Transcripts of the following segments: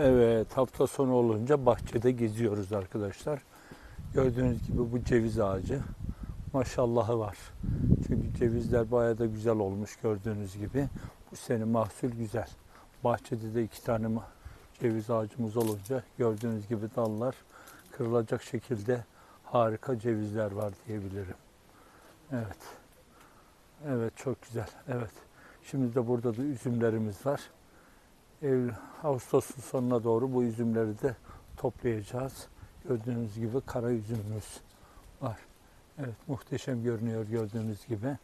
Evet, hafta sonu olunca bahçede geziyoruz arkadaşlar. Gördüğünüz gibi bu ceviz ağacı. Maşallahı var. Çünkü cevizler bayağı da güzel olmuş gördüğünüz gibi. Bu sene mahsul güzel. Bahçede de iki tane ceviz ağacımız olunca gördüğünüz gibi dallar kırılacak şekilde harika cevizler var diyebilirim. Evet. Evet çok güzel. Evet. Şimdi de burada da üzümlerimiz var. Eylül, Ağustos'un sonuna doğru bu üzümleri de toplayacağız. Gördüğünüz gibi kara üzümümüz var. Evet muhteşem görünüyor gördüğünüz gibi.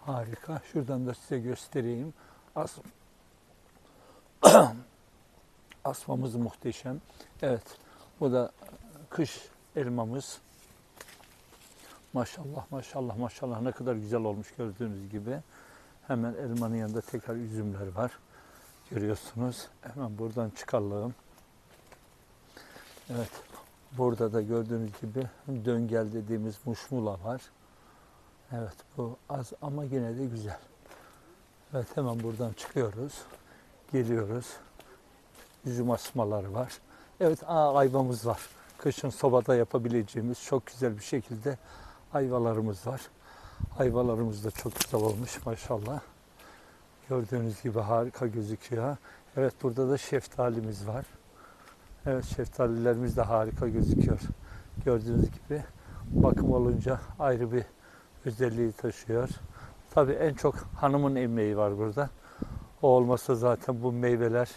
Harika. Şuradan da size göstereyim. As Asmamız muhteşem. Evet. Bu da kış elmamız. Maşallah maşallah maşallah ne kadar güzel olmuş gördüğünüz gibi. Hemen elmanın yanında tekrar üzümler var. Görüyorsunuz. Hemen buradan çıkalım. Evet. Burada da gördüğünüz gibi döngel dediğimiz muşmula var. Evet bu az ama yine de güzel. Evet hemen buradan çıkıyoruz. Geliyoruz. Üzüm asmaları var. Evet aa, ayvamız var. Kışın sobada yapabileceğimiz çok güzel bir şekilde ayvalarımız var. Ayvalarımız da çok güzel olmuş maşallah. Gördüğünüz gibi harika gözüküyor. Evet burada da şeftalimiz var. Evet şeftalilerimiz de harika gözüküyor. Gördüğünüz gibi bakım olunca ayrı bir özelliği taşıyor. Tabii en çok hanımın emeği var burada. O olmasa zaten bu meyveler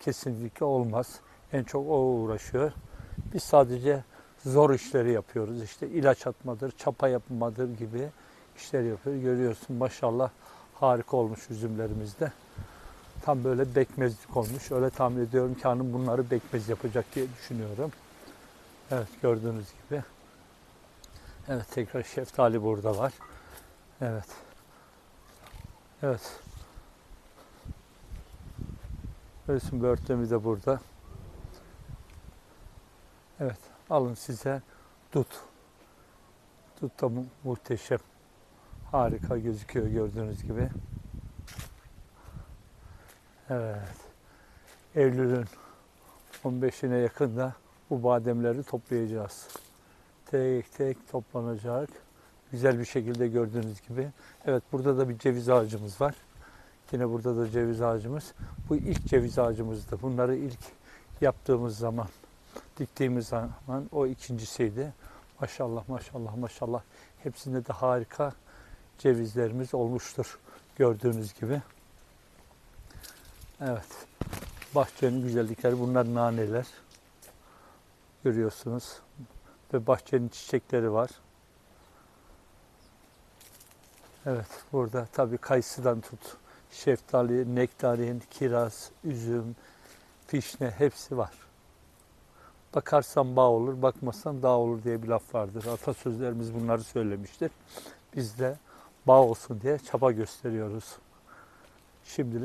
kesinlikle olmaz. En çok o uğraşıyor. Biz sadece zor işleri yapıyoruz. İşte ilaç atmadır, çapa yapmadır gibi işler yapıyor. Görüyorsun maşallah harika olmuş üzümlerimizde. Tam böyle bekmezlik olmuş. Öyle tahmin ediyorum ki hanım bunları bekmez yapacak diye düşünüyorum. Evet gördüğünüz gibi. Evet tekrar şeftali burada var. Evet. Evet. Resim börtemi de burada. Evet. Alın size dut. Dut da mu- muhteşem. Harika gözüküyor gördüğünüz gibi. Evet. Eylül'ün 15'ine yakında bu bademleri toplayacağız. Tek tek toplanacak. Güzel bir şekilde gördüğünüz gibi. Evet burada da bir ceviz ağacımız var. Yine burada da ceviz ağacımız. Bu ilk ceviz ağacımızdı. Bunları ilk yaptığımız zaman, diktiğimiz zaman o ikincisiydi. Maşallah maşallah maşallah. Hepsinde de harika cevizlerimiz olmuştur. Gördüğünüz gibi. Evet. Bahçenin güzellikleri bunlar naneler. Görüyorsunuz. Ve bahçenin çiçekleri var. Evet burada tabii kayısıdan tut. Şeftali, nektarin, kiraz, üzüm, fişne hepsi var. Bakarsan bağ olur, bakmazsan dağ olur diye bir laf vardır. Atasözlerimiz bunları söylemiştir. Biz de bağ olsun diye çaba gösteriyoruz. Şimdilik